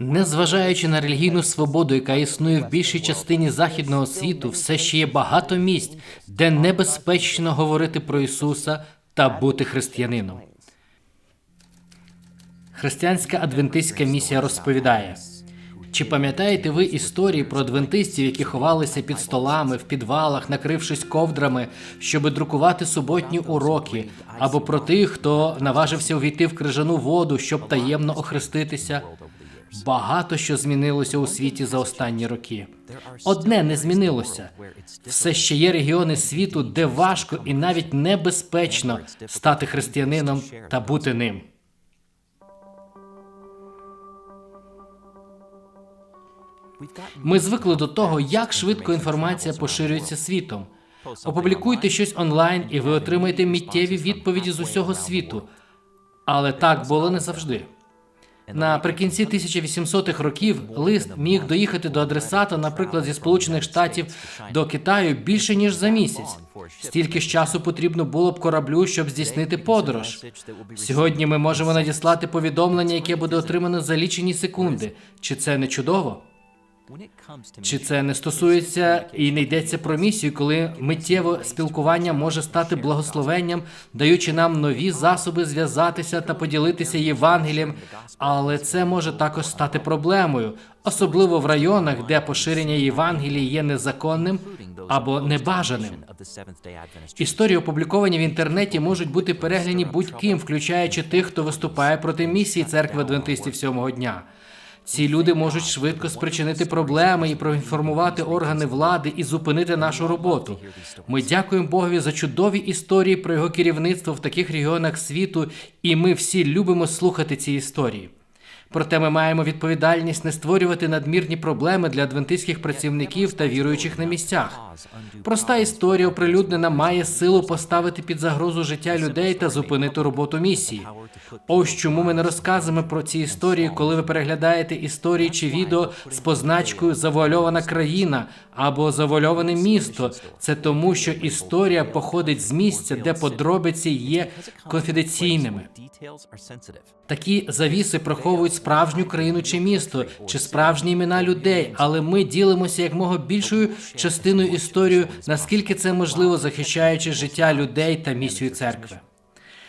Незважаючи на релігійну свободу, яка існує в більшій частині західного світу, все ще є багато місць, де небезпечно говорити про Ісуса та бути християнином. Християнська адвентистська місія розповідає. Чи пам'ятаєте ви історії про адвентистів, які ховалися під столами, в підвалах, накрившись ковдрами, щоби друкувати суботні уроки, або про тих, хто наважився увійти в крижану воду, щоб таємно охреститися? Багато що змінилося у світі за останні роки. Одне не змінилося. Все ще є регіони світу, де важко і навіть небезпечно стати християнином та бути ним. Ми звикли до того, як швидко інформація поширюється світом. Опублікуйте щось онлайн, і ви отримаєте миттєві відповіді з усього світу. Але так було не завжди. Наприкінці 1800-х років лист міг доїхати до адресата, наприклад, зі Сполучених Штатів до Китаю більше ніж за місяць. Стільки ж часу потрібно було б кораблю, щоб здійснити подорож. Сьогодні ми можемо надіслати повідомлення, яке буде отримано за лічені секунди. Чи це не чудово? Чи це не стосується і не йдеться про місію, коли миттєво спілкування може стати благословенням, даючи нам нові засоби зв'язатися та поділитися Євангелієм, але це може також стати проблемою, особливо в районах, де поширення Євангелії є незаконним або небажаним. Історії, опубліковані в інтернеті, можуть бути перегляні будь-ким, включаючи тих, хто виступає проти місії церкви адвентистів сьомого дня. Ці люди можуть швидко спричинити проблеми і проінформувати органи влади і зупинити нашу роботу. Ми дякуємо Богові за чудові історії про його керівництво в таких регіонах світу, і ми всі любимо слухати ці історії. Проте ми маємо відповідальність не створювати надмірні проблеми для адвентистських працівників та віруючих на місцях. Проста історія оприлюднена має силу поставити під загрозу життя людей та зупинити роботу місії. Ось чому ми не розказуємо про ці історії, коли ви переглядаєте історії чи відео з позначкою Завуальована країна або завуальоване місто. Це тому, що історія походить з місця, де подробиці є конфіденційними. Такі завіси приховують справжню країну чи місто, чи справжні імена людей, але ми ділимося якмога більшою частиною історії, наскільки це можливо, захищаючи життя людей та місію церкви.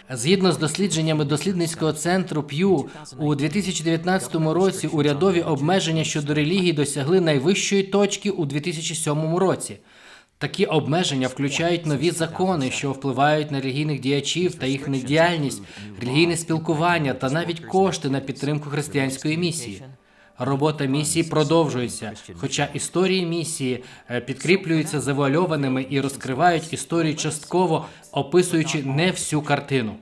Згідно з дослідженнями дослідницького центру П'ю у 2019 році урядові обмеження щодо релігії досягли найвищої точки у 2007 році. Такі обмеження включають нові закони, що впливають на релігійних діячів та їх недіяльність, релігійне спілкування та навіть кошти на підтримку християнської місії. Робота місії продовжується, хоча історії місії е, підкріплюються завуальованими і розкривають історії частково, описуючи не всю картину.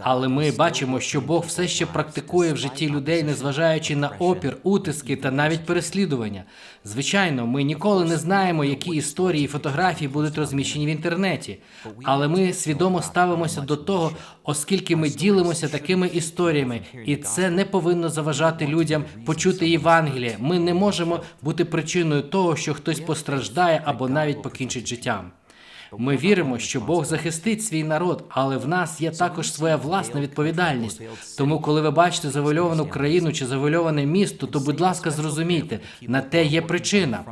Але ми бачимо, що Бог все ще практикує в житті людей, незважаючи на опір, утиски та навіть переслідування. Звичайно, ми ніколи не знаємо, які історії і фотографії будуть розміщені в інтернеті, але ми свідомо ставимося до того, оскільки ми ділимося такими історіями, і це не повинно заважати людям почути Євангеліє. Ми не можемо бути причиною того, що хтось постраждає або навіть покінчить життям. Ми віримо, що Бог захистить свій народ, але в нас є також своя власна відповідальність. Тому, коли ви бачите завольовану країну чи завольоване місто, то, будь ласка, зрозумійте, на те є причина.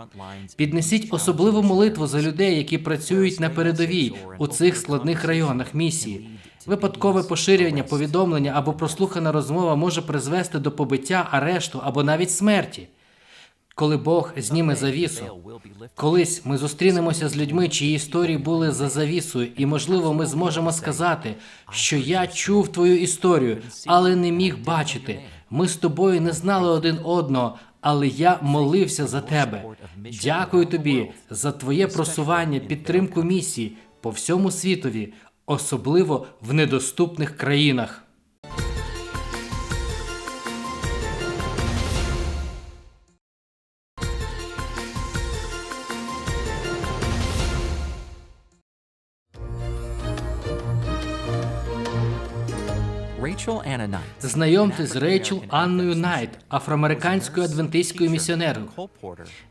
Піднесіть особливу молитву за людей, які працюють на передовій у цих складних районах місії. Випадкове поширювання повідомлення або прослухана розмова може призвести до побиття, арешту або навіть смерті. Коли Бог зніме завісу, колись ми зустрінемося з людьми, чиї історії були за завісою, і можливо, ми зможемо сказати, що я чув твою історію, але не міг бачити. Ми з тобою не знали один одного, але я молився за тебе. Дякую тобі за твоє просування, підтримку місії по всьому світові, особливо в недоступних країнах. Знайомтесь з Рейчел Анною Найт, афроамериканською адвентистською місіонером.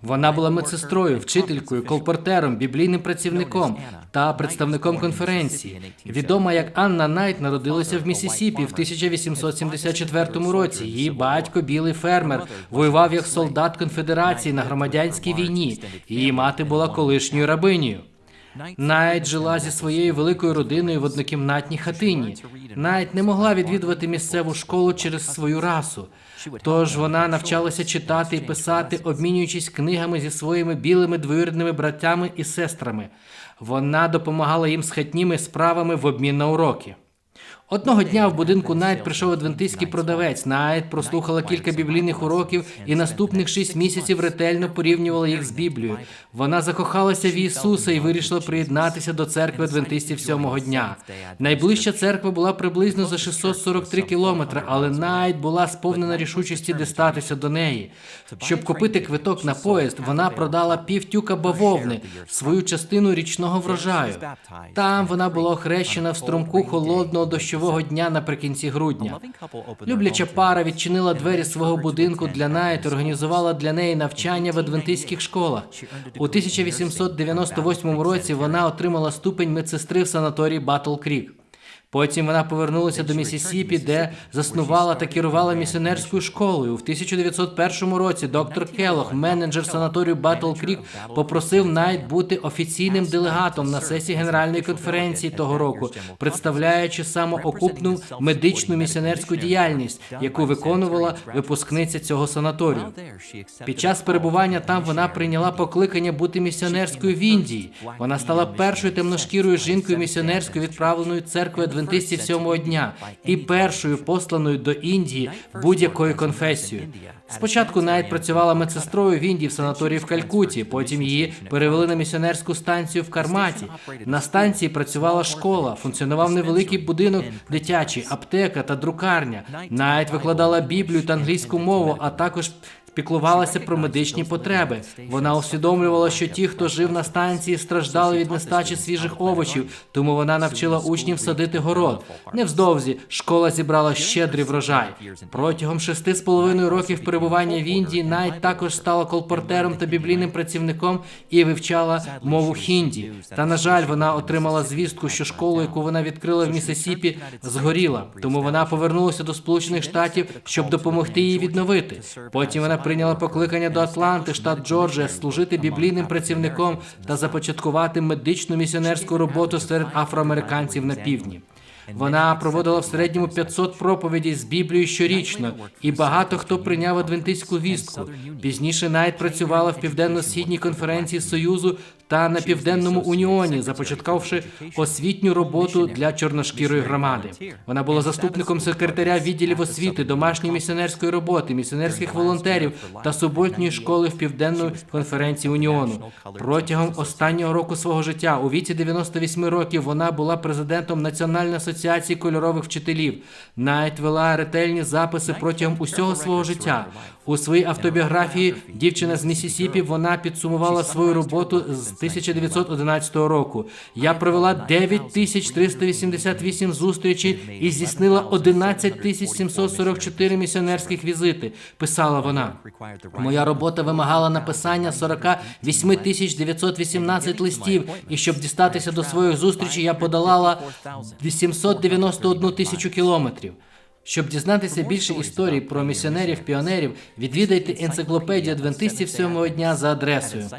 Вона була медсестрою, вчителькою, колпортером, біблійним працівником та представником конференції. Відома як Анна Найт народилася в Місісіпі в 1874 році. Її батько, білий фермер, воював як солдат конфедерації на громадянській війні. Її мати була колишньою рабинею. Найт жила зі своєю великою родиною в однокімнатній хатині. Найт не могла відвідувати місцеву школу через свою расу. Тож вона навчалася читати і писати, обмінюючись книгами зі своїми білими двоюрідними братями і сестрами. Вона допомагала їм з хатніми справами в обмін на уроки. Одного дня в будинку Найт прийшов адвентистський продавець. Найт прослухала кілька біблійних уроків і наступних шість місяців ретельно порівнювала їх з Біблією. Вона закохалася в Ісуса і вирішила приєднатися до церкви адвентистів сьомого дня. Найближча церква була приблизно за 643 кілометри, але Найт була сповнена рішучості дістатися до неї. Щоб купити квиток на поїзд, вона продала півтюка бавовни, свою частину річного врожаю. Там вона була охрещена в струмку холодного дощового дня наприкінці грудня. Любляча пара відчинила двері свого будинку для Найт, організувала для неї навчання в адвентистських школах. У 1898 році вона отримала ступень медсестри в санаторії Батл Крік. Потім вона повернулася до Місісіпі, де заснувала та керувала місіонерською школою. В 1901 році доктор Келлог, менеджер санаторію Батл Крік, попросив Найт бути офіційним делегатом на сесії генеральної конференції того року, представляючи самоокупну медичну місіонерську діяльність, яку виконувала випускниця цього санаторію. Під час перебування там вона прийняла покликання бути місіонерською в Індії. Вона стала першою темношкірою жінкою місіонерською відправленою церквою адвентистів сьомого дня і першою посланою до Індії будь-якою конфесією. Спочатку навіть працювала медсестрою в Індії в санаторії в Калькуті. Потім її перевели на місіонерську станцію в Карматі. На станції працювала школа, функціонував невеликий будинок дитячий, аптека та друкарня. Найт викладала Біблію та англійську мову, а також піклувалася про медичні потреби. Вона усвідомлювала, що ті, хто жив на станції, страждали від нестачі свіжих овочів, тому вона навчила учнів садити город. Невздовзі школа зібрала щедрий врожай. Протягом шести з половиною років перебування в Індії Найт також стала колпортером та біблійним працівником і вивчала мову хінді. Та на жаль, вона отримала звістку, що школу, яку вона відкрила в Місисіпі, згоріла. Тому вона повернулася до Сполучених Штатів, щоб допомогти їй відновити. Потім вона прийняла покликання до Атланти, штат Джорджія, служити біблійним працівником та започаткувати медичну місіонерську роботу серед афроамериканців на півдні. Вона проводила в середньому 500 проповідей з Біблією щорічно, і багато хто прийняв адвентистську вістку. Пізніше навіть працювала в південно-східній конференції Союзу та на південному уніоні, започаткувавши освітню роботу для чорношкірої громади. Вона була заступником секретаря відділів освіти, домашньої місіонерської роботи, місіонерських волонтерів та суботньої школи в південної конференції Уніону. Протягом останнього року свого життя у віці 98 років вона була президентом Національної асоціації кольорових вчителів. Навіть вела ретельні записи протягом усього свого життя. У своїй автобіографії дівчина з Місісіпі вона підсумувала свою роботу з 1911 року. Я провела 9388 зустрічей і здійснила 11744 місіонерських візити. Писала вона. Моя робота вимагала написання 48 918 листів. І щоб дістатися до своїх зустрічей, я подолала 891 тисячу кілометрів. Щоб дізнатися більше історій про місіонерів-піонерів, відвідайте енциклопедію адвентистів сьомого дня за адресою.